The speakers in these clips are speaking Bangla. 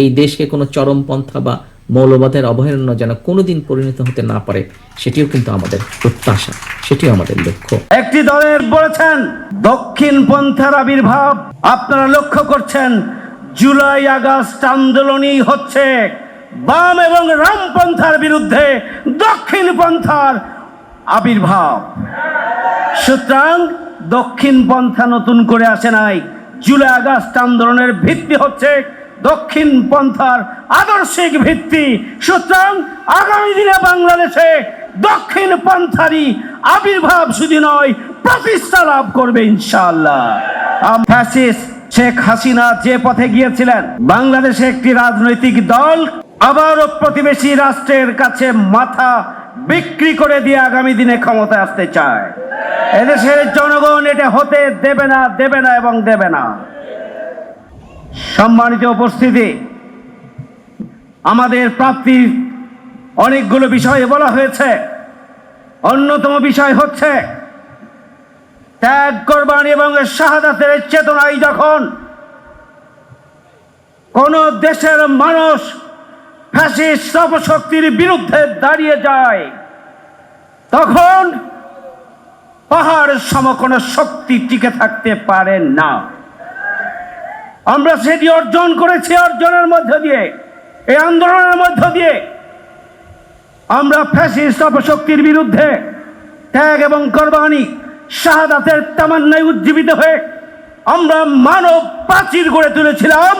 এই দেশকে কোনো চরমপন্থা বা মৌলবাদের অভয়ারণ্য যেন কোনোদিন পরিণত হতে না পারে, সেটিও কিন্তু আমাদের প্রত্যাশা, সেটিও আমাদের লক্ষ্য। একটি দলের বলেছেন, দক্ষিণ পন্থার আবির্ভাব, আপনারা লক্ষ্য করছেন, জুলাই আগস্ট আন্দোলনই হচ্ছে বাম এবং রামপন্থার বিরুদ্ধে দক্ষিণ পন্থার আবির্ভাব। সুতরাং দক্ষিণ পন্থা নতুন করে আসে নাই, জুলাই আগস্ট আন্দোলনের ভিত্তি হচ্ছে দক্ষিণ পন্থার আদর্শিক ভিত্তি। সুতরাং আগামী দিনে বাংলাদেশে দক্ষিণ পন্থারই আবির্ভাব শুধু নয়, প্রতিষ্ঠা লাভ করবে ইনশাআল্লাহ। আম- শেখ হাসিনা যে পথে গিয়েছিলেন, বাংলাদেশে একটি রাজনৈতিক দল আবারও প্রতিবেশী রাষ্ট্রের কাছে মাথা বিক্রি করে দিয়ে আগামী দিনে ক্ষমতায় আসতে চায়। এদেশের জনগণ এটা হতে দেবে না দেবে না এবং দেবে না। সম্মানিত উপস্থিতি, আমাদের প্রাপ্তির অনেকগুলো বিষয়ে বলা হয়েছে। অন্যতম বিষয় হচ্ছে, ত্যাগ কোরবানি এবং শাহাদাতের চেতনায় যখন কোন দেশের মানুষ ফ্যাসিস্ট অপশক্তির বিরুদ্ধে দাঁড়িয়ে যায়, তখন পাহাড় সম কোনো শক্তি টিকে থাকতে পারে না। আমরা সেটি অর্জন করেছি অর্জনের মধ্য দিয়ে, এই আন্দোলনের মধ্য দিয়ে। আমরা ফ্যাসিস্ট অপশক্তির বিরুদ্ধে ত্যাগ এবং কোরবানি, শাহাদাতের তামান্নায় উজ্জীবিত হয়ে আমরা মানব প্রাচীর গড়ে তুলেছিলাম।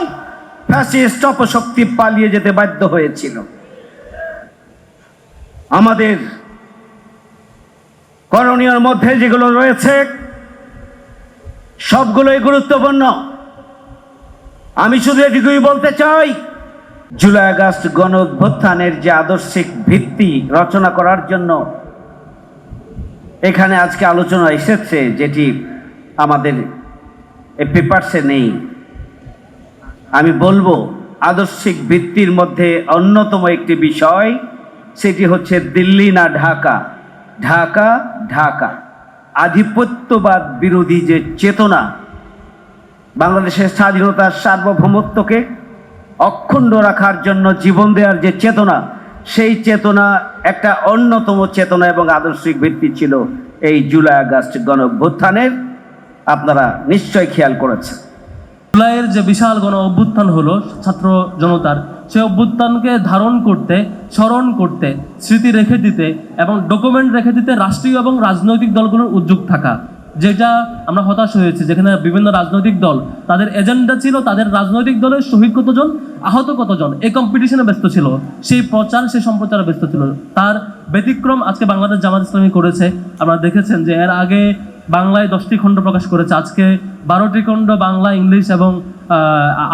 ফ্যাসিস্ট অপশক্তি পালিয়ে যেতে বাধ্য হয়েছিল। আমাদের করণীয়র মধ্যে যেগুলো রয়েছে, সবগুলোই গুরুত্বপূর্ণ। আমি শুধু এটুকুই বলতে চাই, জুলাই আগস্ট গণ অভ্যুত্থানের যে আদর্শিক ভিত্তি রচনা করার জন্য এখানে আজকে আলোচনা এসেছে, যেটি আমাদের পেপারসে নেই। আমি বলব, আদর্শিক ভিত্তির মধ্যে অন্যতম একটি বিষয়, সেটি হচ্ছে দিল্লি না ঢাকা। ঢাকা ঢাকা। আধিপত্যবাদ বিরোধী যে চেতনা বাংলাদেশের স্বাধীনতার সার্বভৌমত্বকে অক্ষুণ্ণ রাখার জন্য জীবন দেওয়ার যে চেতনা, সেই চেতনা একটা অন্যতম চেতনা এবং আদর্শিক ভিত্তি ছিল এই জুলাই আগস্ট গণ অভ্যুত্থানের আপনারা নিশ্চয় খেয়াল করেছেন। জুলাইয়ের যে বিশাল গণ অভ্যুত্থান হলো, ছাত্র জনতার, সে অভ্যুত্থানকে ধারণ করতে, স্মরণ করতে, স্মৃতি রেখে দিতে এবং ডকুমেন্ট রেখে দিতে রাষ্ট্রীয় এবং রাজনৈতিক দলগুলোর উদ্যোগ থাকা। যেটা আমরা হতাশ হয়েছি, যেখানে বিভিন্ন রাজনৈতিক দল, তাদের এজেন্ডা ছিল তাদের রাজনৈতিক দলের শহীদ কতজন, আহত কতজন, এই কম্পিটিশনে ব্যস্ত ছিল, সেই প্রচার, সেই সম্প্রচারে ব্যস্ত ছিল। তার ব্যতিক্রম আজকে বাংলাদেশ জামাত ইসলামী করেছে। আপনারা দেখেছেন যে এর আগে বাংলায় দশটি খণ্ড প্রকাশ করেছে, আজকে বারোটি খণ্ড বাংলা, ইংলিশ এবং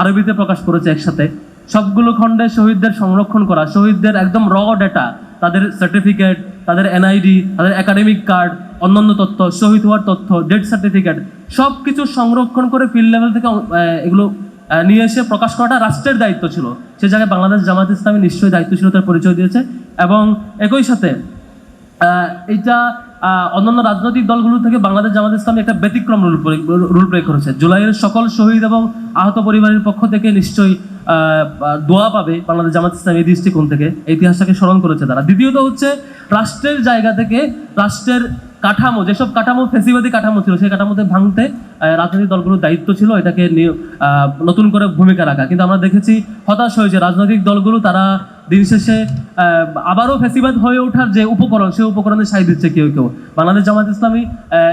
আরবিতে প্রকাশ করেছে একসাথে। সবগুলো খণ্ডে শহীদদের সংরক্ষণ করা, শহীদদের একদম র ডেটা তাদের সার্টিফিকেট তাদের এনআইডি তাদের একাডেমিক কার্ড অন্যান্য তথ্য, শহীদ হওয়ার তথ্য ডেথ সার্টিফিকেট সব কিছু সংরক্ষণ করে ফিল্ড লেভেল থেকে এগুলো নিয়ে এসে প্রকাশ করাটা রাষ্ট্রের দায়িত্ব ছিল। সে জায়গায় বাংলাদেশ জামাত ইসলামী নিশ্চয়ই দায়িত্বশীলতার পরিচয় দিয়েছে। এবং একই সাথে এইটা অন্যান্য রাজনৈতিক দলগুলো থেকে বাংলাদেশ জামাত ইসলামী একটা ব্যতিক্রম রুল রুল প্রয়োগ করেছে। জুলাইয়ের সকল শহীদ এবং আহত পরিবারের পক্ষ থেকে নিশ্চয়ই দোয়া পাবে বাংলাদেশ জামাত ইসলামী এই দৃষ্টিকোণ থেকে, ইতিহাসটাকে স্মরণ করেছে তারা। দ্বিতীয়ত হচ্ছে, রাষ্ট্রের জায়গা থেকে রাষ্ট্রের কাঠামো, যেসব কাঠামো, ফেসিবাদী কাঠামো ছিল, সেই কাঠামোতে ভাঙতে রাজনৈতিক দলগুলোর দায়িত্ব ছিল এটাকে নতুন করে ভূমিকা রাখা। কিন্তু আমরা দেখেছি হতাশ হয়েছে। রাজনৈতিক দলগুলো তারা দিন শেষে আবারও ফেসিবাদ হয়ে ওঠার যে উপকরণ সেই উপকরণে সাই দিচ্ছে কেউ কেউ। বাংলাদেশ জামাত ইসলামী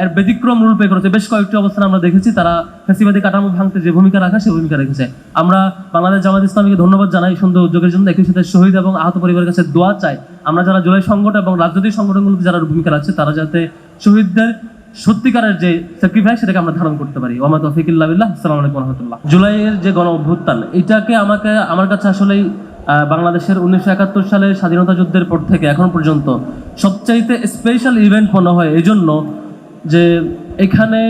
এর ব্যতিক্রম রূল প্লে করেছে। বেশ কয়েকটি অবস্থান আমরা দেখেছি তারা ফেসিবাদী কাঠামো ভাঙতে যে ভূমিকা রাখা সেই ভূমিকা রেখেছে। আমরা বাংলাদেশ জামাত ইসলামীকে ধন্যবাদ জানাই সুন্দর উদ্যোগের জন্য। একই সাথে শহীদ এবং আহত পরিবারের কাছে দোয়া চাই। আমরা যারা জুলাই সংগঠন এবং রাজনৈতিক সংগঠনগুলোতে যারা ভূমিকা রাখছে তারা যাতে শহীদদের সত্যিকারের যে স্যাক্রিফাইস সেটাকে আমরা ধারণ করতে পারি। ওমা তৌফিকুল্লাহ আসসালামু আলাইকুম রহমতুল্লাহ। জুলাইয়ের যে গণ অভ্যুত্থান এটাকে আমাকে আমার কাছে আসলেই আহ, বাংলাদেশের উনিশশো একাত্তর সালের স্বাধীনতা যুদ্ধের পর থেকে এখন পর্যন্ত সবচাইতে স্পেশাল ইভেন্ট মনে হয় এই জন্য যে এখানে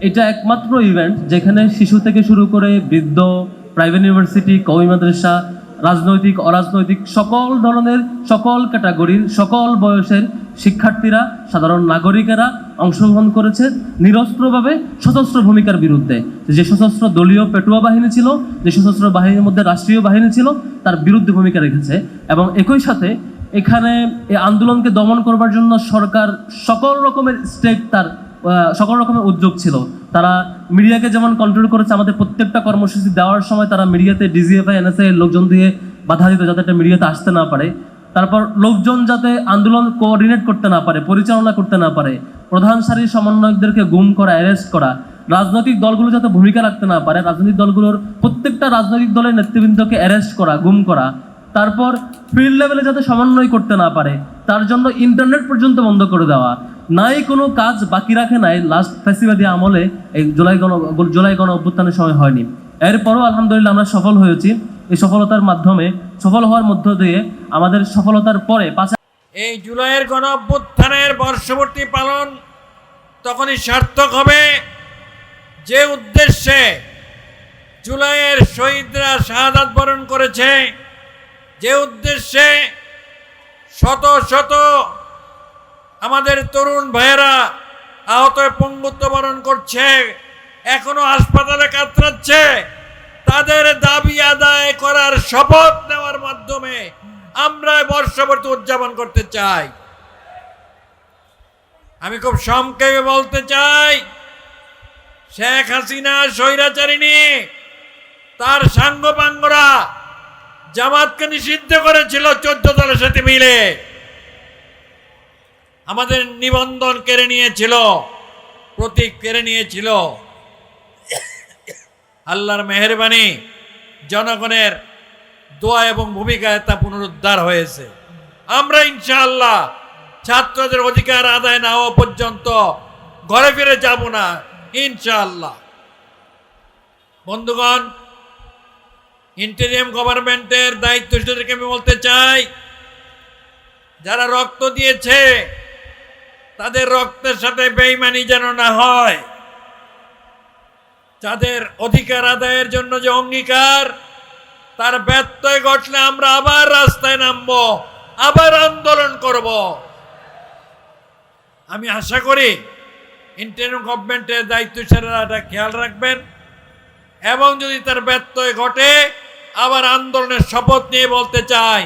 এটা একমাত্র ইভেন্ট যেখানে শিশু থেকে শুরু করে বৃদ্ধ প্রাইভেট ইউনিভার্সিটি কৌমি মাদ্রাসা রাজনৈতিক, অরাজনৈতিক সকল ধরনের, সকল ক্যাটাগরির, সকল বয়সের শিক্ষার্থীরা, সাধারণ নাগরিকেরা অংশগ্রহণ করেছে নিরস্ত্রভাবে সশস্ত্র ভূমিকার বিরুদ্ধে। যে সশস্ত্র দলীয় পেটুয়া বাহিনী ছিল, যে সশস্ত্র বাহিনীর মধ্যে রাষ্ট্রীয় বাহিনী ছিল, তার বিরুদ্ধে ভূমিকা রেখেছে এবং একই সাথে এখানে এই আন্দোলনকে দমন করবার জন্য সরকার সকল রকমের স্টেক তার সকল রকমের উদ্যোগ ছিল। তারা মিডিয়াকে যেমন কন্ট্রোল করেছে, আমাদের প্রত্যেকটা কর্মসূচি দেওয়ার সময় তারা মিডিয়াতে ডিজিএফআই এনএসআই লোকজন দিয়ে বাধা দিত যাতে একটা মিডিয়াতে আসতে না পারে। তারপর লোকজন যাতে আন্দোলন কোঅর্ডিনেট করতে না পারে, পরিচালনা করতে না পারে, প্রধান সারির সমন্বয়কদেরকে গুম করা অ্যারেস্ট করা, রাজনৈতিক দলগুলো যাতে ভূমিকা রাখতে না পারে, রাজনৈতিক দলগুলোর প্রত্যেকটা রাজনৈতিক দলের নেতৃবৃন্দকে অ্যারেস্ট করা, গুম করা, তারপর ফিল্ড লেভেলে যাতে সমন্বয় করতে না পারে, তার জন্য ইন্টারনেট পর্যন্ত বন্ধ করে দেওয়া নাই কোনো কাজ বাকি রাখে নাই লাস্ট ফ্যাসিবাদী আমলে এই জুলাই গণ জুলাই গণ অভ্যুত্থানের সময় হয়নি। এরপরও আলহামদুলিল্লাহ আমরা সফল হয়েছি। এই সফলতার মাধ্যমে, সফল হওয়ার মধ্য দিয়ে আমাদের সফলতার পরে পাঁচ এই জুলাইয়ের গণ অভ্যুত্থানের বর্ষবর্তী পালন তখনই সার্থক হবে। যে উদ্দেশ্যে জুলাইয়ের শহীদরা শাহাদাত বরণ করেছে, যে উদ্দেশ্যে শত শত আমাদের তরুণ ভাইয়েরা আহত পঙ্গুত্ব বরণ করছে, এখনও হাসপাতালে কাতরাচ্ছে। তাদের দাবি আদায় করার শপথ নেওয়ার মাধ্যমে আমরা বর্ষবর্তী উদযাপন করতে চাই। আমি খুব সংক্ষেপে বলতে চাই, শেখ হাসিনা স্বৈরাচারিণী, তার সাঙ্গপাঙ্গরা জামাতকে নিষিদ্ধ করেছিল চোদ্দ দলের সাথে মিলে। আমাদের নিবন্ধন কেড়ে নিয়েছিল, প্রতীক কেড়ে নিয়েছিল। আল্লাহর মেহরবানি জনগণের দোয়া এবং ভূমিকায় তা পুনরুদ্ধার হয়েছে। আমরা ইনশাআল্লাহ ছাত্রদের অধিকার আদায় না হওয়া পর্যন্ত ঘরে ফিরে যাব না, ইনশাআল্লাহ। বন্ধুগণ, ইন্টেরিয়াম গভর্নমেন্টের দায়িত্বশীলদেরকে আমি বলতে চাই, যারা রক্ত দিয়েছে তাদের রক্তের সাথে বেইমানি যেন না হয়। যাদের অধিকার আদায়ের জন্য যে অঙ্গীকার, তার ব্যত্যয় ঘটলে আমরা আবার রাস্তায় নামবো, আবার আন্দোলন করব। আমি আশা করি ইন্টারিয়াম গভর্নমেন্টের দায়িত্ব দায়িত্বশীলরা এটা খেয়াল রাখবেন এবং যদি তার ব্যত্যয় ঘটে, আবার আন্দোলনের শপথ নিয়ে বলতে চাই,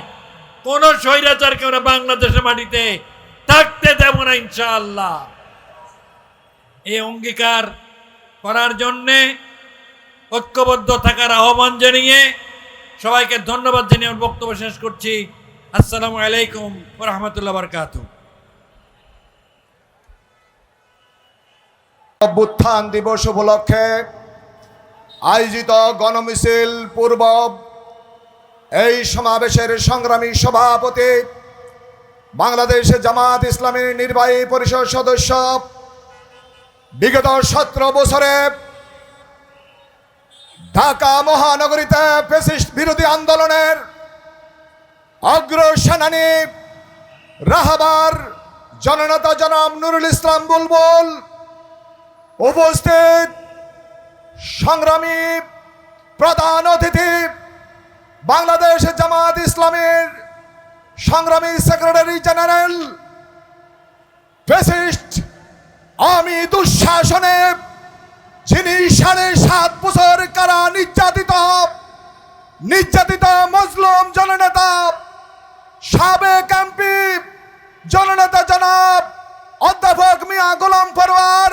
কোন স্বৈরাচারকে আমরা বাংলাদেশের মাটিতে থাকতে দেব না ইনশাআল্লাহ। এই অঙ্গীকার করার জন্যে ঐক্যবদ্ধ থাকার আহ্বান জানিয়ে সবাইকে ধন্যবাদ জানিয়ে আমার বক্তব্য শেষ করছি। আসসালামু আলাইকুম রহমতুল্লাহ বরকাতু অভ্যুত্থান দিবস উপলক্ষে আয়োজিত গণমিছিল পূর্ব এই সমাবেশের সংগ্রামী সভাপতি বাংলাদেশ জামাত ইসলামী নির্বাহী পরিষদ সদস্য। বিগত সতেরো বছরে ঢাকা মহানগরীতে ফেসিস্ট বিরোধী আন্দোলনের অগ্রসেনানী রাহাবার জননেতা জনাব নুরুল ইসলাম বুলবুল উপস্থিত সংগ্রামী প্রধান অতিথি বাংলাদেশ জামাত ইসলামের সংগ্রামী সেক্রেটারি জেনারেল আমি দুঃশাসনে, যিনি সাড়ে সাত বছর কারা নির্যাতিত নির্যাতিত মজলুম জননেতা, সাবেক এমপি, জননেতা জনাব অধ্যাপক মিয়া গোলাম পরোয়ার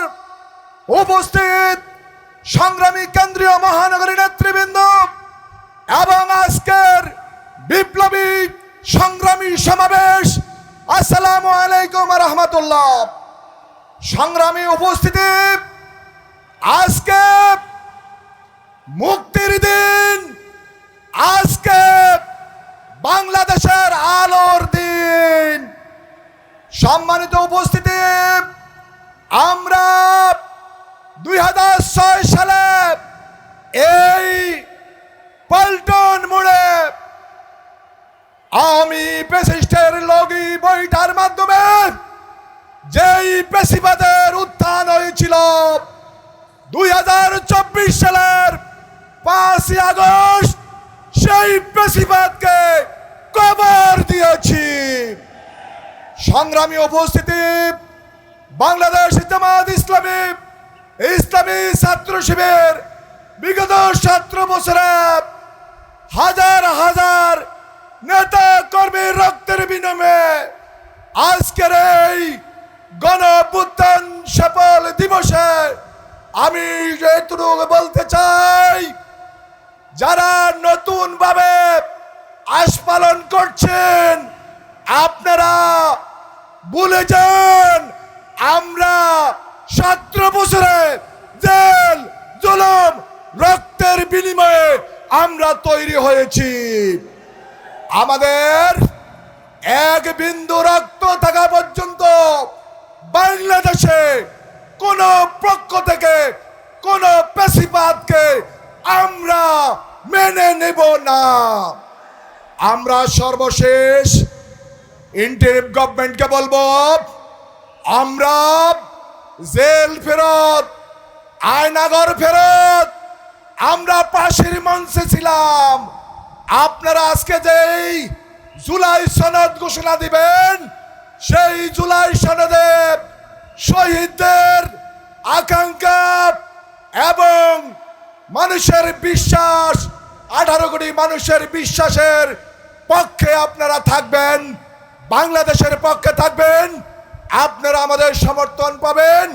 উপস্থিত সংগ্রামী কেন্দ্রীয় মহানগরী নেতৃবৃন্দ এবং আজকের বিপ্লবী সংগ্রামী সমাবেশ। আসসালামু আলাইকুম রহমতুল্লাহ। সংগ্রামী উপস্থিতি। আজকে মুক্তির দিন। আজকে বাংলাদেশের আলোর দিন। সম্মানিত উপস্থিতি, আমরা দুই হাজার ছয় সালে যেই উত্থান হয়েছিল। দুই হাজার চব্বিশ সালের পাঁচই আগস্ট সেই পেশিবাদকে কবর দিয়েছি। সংগ্রামী উপস্থিতি, বাংলাদেশ জামাত ইসলামী ইসলামী ছাত্র শিবির, বিগত ছাত্র বছরে হাজার হাজার নেতা কর্মীর রক্তের বিনিময়ে আজকের এই গণ অভ্যুত্থান সফল দিবসে আমি এটুকু বলতে চাই, যারা নতুন ভাবে আশ করছেন, আপনারা ভুলে যান, আমরা সতেরো বছরে জেল, জুলুম, রক্তের বিনিময়ে আমরা তৈরি হয়েছি। আমাদের এক বিন্দু রক্ত থাকা পর্যন্ত বাংলাদেশে কোন পক্ষ থেকে, কোন পেশিবাদকে আমরা মেনে নেব না। আমরা সর্বশেষ ইন্টারিম গভর্নমেন্টকে বলব, আমরা জেল ফেরত, আয়নাগর ফেরত, আমরা পাশের মঞ্চে ছিলাম। আপনারা আজকে যেই জুলাই সনদ ঘোষণা দিবেন সেই জুলাই সনদে শহীদদের আকাঙ্ক্ষা এবং মানুষের বিশ্বাস, আঠারো কোটি মানুষের বিশ্বাসের পক্ষে আপনারা থাকবেন, বাংলাদেশের পক্ষে থাকবেন, আপনারা আমাদের সমর্থন পাবেন।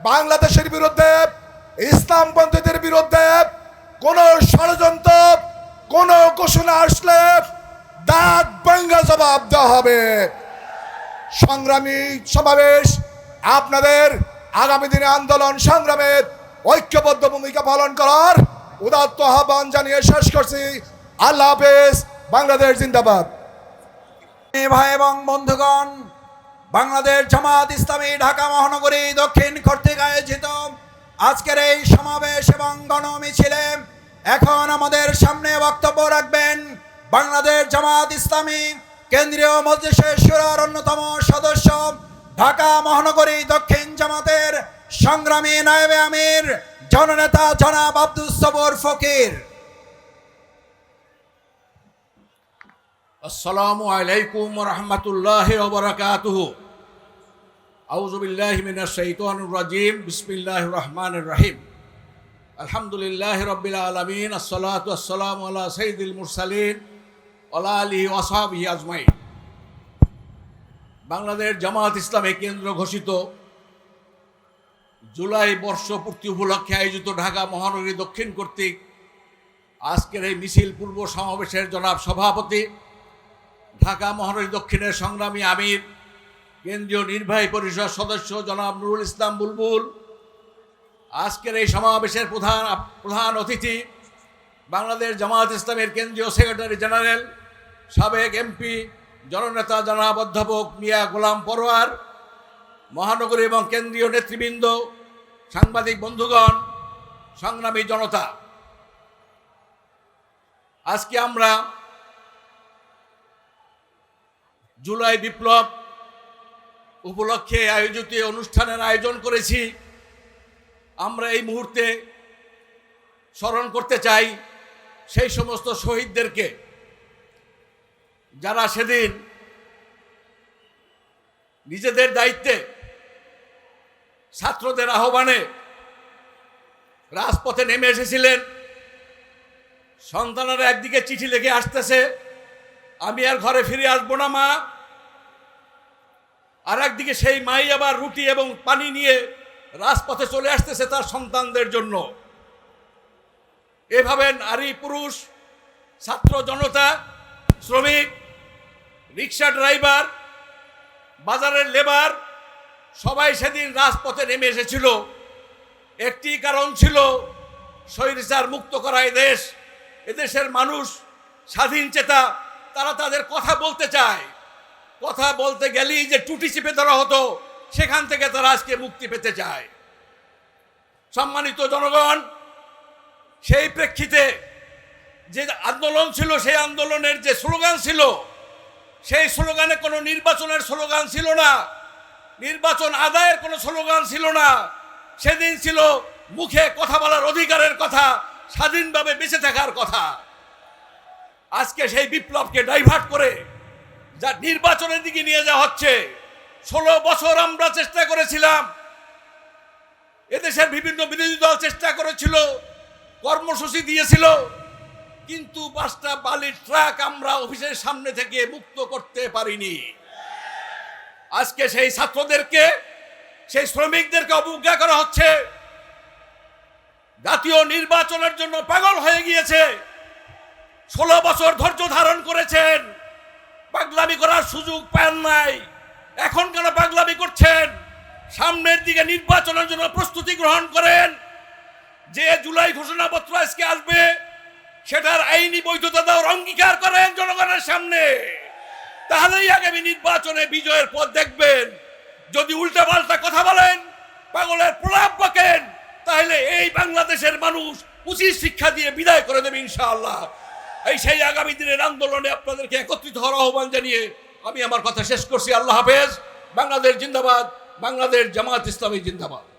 বাংলাদেশের বিরুদ্ধে, ইসলামপন্থীদের বিরুদ্ধে কোন ষড়যন্ত্র, কোন ঘোষণা আসলে দাঁত বাঙ্গা জবাব দেওয়া হবে। সংগ্রামী সমাবেশ। আপনাদের আগামী দিনে আন্দোলন সংগ্রামে ঐক্যবদ্ধ ভূমিকা পালন করার উদাত্ত আহ্বান জানিয়ে শেষ করছি। আল্লাহ হাফেজ, বাংলাদেশ জিন্দাবাদ। ভাই এবং বন্ধুগণ, বাংলাদেশ জামাত ইসলামী ঢাকা মহানগরী দক্ষিণ কর্তৃক আয়োজিত আজকের এই সমাবেশ এবং গণমিছিলে এখন আমাদের সামনে বক্তব্য রাখবেন বাংলাদেশ জামাত ইসলামী কেন্দ্রীয় মজলিসের সুরার অন্যতম সদস্য ঢাকা মহানগরী দক্ষিণ জামাতের সংগ্রামী নায়েবে আমির, জননেতা জনাব আব্দুস সবর ফকির। আসসালামু আলাইকুম রহমতুল্লাহ ওবরাকাতুহ। আউজুবিল্লাহ মিনাশ শাইতানির রাজিম রহমানির রহিম। আলহামদুলিল্লাহ রব্বিল আলামিন, আসসালাতু আসসালামু আলা সাইয়্যিদিল মুরসালিন ওয়ালা আলিহি ওয়াসহাবিহি আজমাইন। বাংলাদেশ জামাত ইসলামী কেন্দ্র ঘোষিত জুলাই বর্ষপূর্তি উপলক্ষে আয়োজিত ঢাকা মহানগরী দক্ষিণ কর্তৃক আজকের এই মিছিল পূর্ব সমাবেশের জনাব সভাপতি, ঢাকা মহানগরী দক্ষিণের সংগ্রামী আমির, কেন্দ্রীয় নির্বাহী পরিষদ সদস্য জনাব নুরুল ইসলাম বুলবুল, আজকের এই সমাবেশের প্রধান প্রধান অতিথি বাংলাদেশ জামায়াত ইসলামের কেন্দ্রীয় সেক্রেটারি জেনারেল সাবেক এমপি, জননেতা জনাব অধ্যাপক মিয়া গোলাম পরোয়ার, মহানগরী এবং কেন্দ্রীয় নেতৃবৃন্দ, সাংবাদিক বন্ধুগণ, সংগ্রামী জনতা। আজকে আমরা জুলাই বিপ্লব উপলক্ষে আয়োজিত অনুষ্ঠানের আয়োজন করেছি। আমরা এই মুহূর্তে স্মরণ করতে চাই সেই সমস্ত শহীদদেরকে। যারা সেদিন নিজেদের দায়িত্বে ছাত্রদের আহ্বানে রাজপথে নেমে এসেছিলেন, সন্তানেরা একদিকে চিঠি লিখে আসতেছে, আমি আর ঘরে ফিরে আসব না, মা। আর একদিকে সেই মাই আবার রুটি এবং পানি নিয়ে রাজপথে চলে আসতেছে তার সন্তানদের জন্য। এভাবে নারী, পুরুষ, ছাত্র, জনতা, শ্রমিক রিক্সা ড্রাইভার, বাজারের লেবার, সবাই সেদিন রাজপথে নেমে এসেছিল। একটি কারণ ছিল স্বৈরিচার মুক্ত করা দেশ। এদেশের মানুষ স্বাধীন চেতা, তারা তাদের কথা বলতে চায়। কথা বলতে গেলেই যে টুটি চিপে ধরা হতো, সেখান থেকে তারা আজকে মুক্তি পেতে চায়। সম্মানিত জনগণ, সেই প্রেক্ষিতে যে আন্দোলন ছিল, সেই আন্দোলনের যে স্লোগান ছিল সেই স্লোগানে কোনো নির্বাচনের স্লোগান ছিল না। নির্বাচন আদায়ের কোনো স্লোগান ছিল না। সেদিন ছিল মুখে কথা বলার অধিকারের কথা, স্বাধীনভাবে বেঁচে থাকার কথা। আজকে সেই বিপ্লবকে ডাইভার্ট করে যা নির্বাচনের দিকে নিয়ে যাওয়া হচ্ছে, ষোলো বছর আমরা চেষ্টা করেছিলাম। এদেশের বিভিন্ন বিরোধী দল চেষ্টা করেছিল, কর্মসূচি দিয়েছিল কিন্তু পাঁচটা বালির ট্রাক আমরা অফিসের সামনে থেকে মুক্ত করতে পারিনি। আজকে সেই ছাত্রদেরকে, সেই শ্রমিকদেরকে অবজ্ঞা করা হচ্ছে। জাতীয় নির্বাচনের জন্য পাগল হয়ে গিয়েছে। ষোলো বছর ধৈর্য ধারণ করেছেন। পাগলামি করার সুযোগ পান নাই। এখন কেন পাগলামি করছেন? সামনের দিকে নির্বাচনের জন্য প্রস্তুতি গ্রহণ করেন। যে জুলাই ঘোষণাপত্র আজকে আসবে, সেটার আইনি বৈধতা দেওয়ার অঙ্গীকার করেন জনগণের সামনে। তাহলেই আগামী নির্বাচনে বিজয়ের পথ দেখবেন। যদি উল্টাপাল্টা কথা বলেন, পাগলের প্রলাপ বকেন, তাহলে এই বাংলাদেশের মানুষ উচিত শিক্ষা দিয়ে বিদায় করে দেবে ইনশাআল্লাহ। এই সেই আগামী দিনের আন্দোলনে আপনাদেরকে একত্রিত হওয়ার আহ্বান জানিয়ে আমি আমার কথা শেষ করছি। আল্লাহ হাফেজ। বাংলাদেশ জিন্দাবাদ। বাংলাদেশ জামাত ইসলামী জিন্দাবাদ।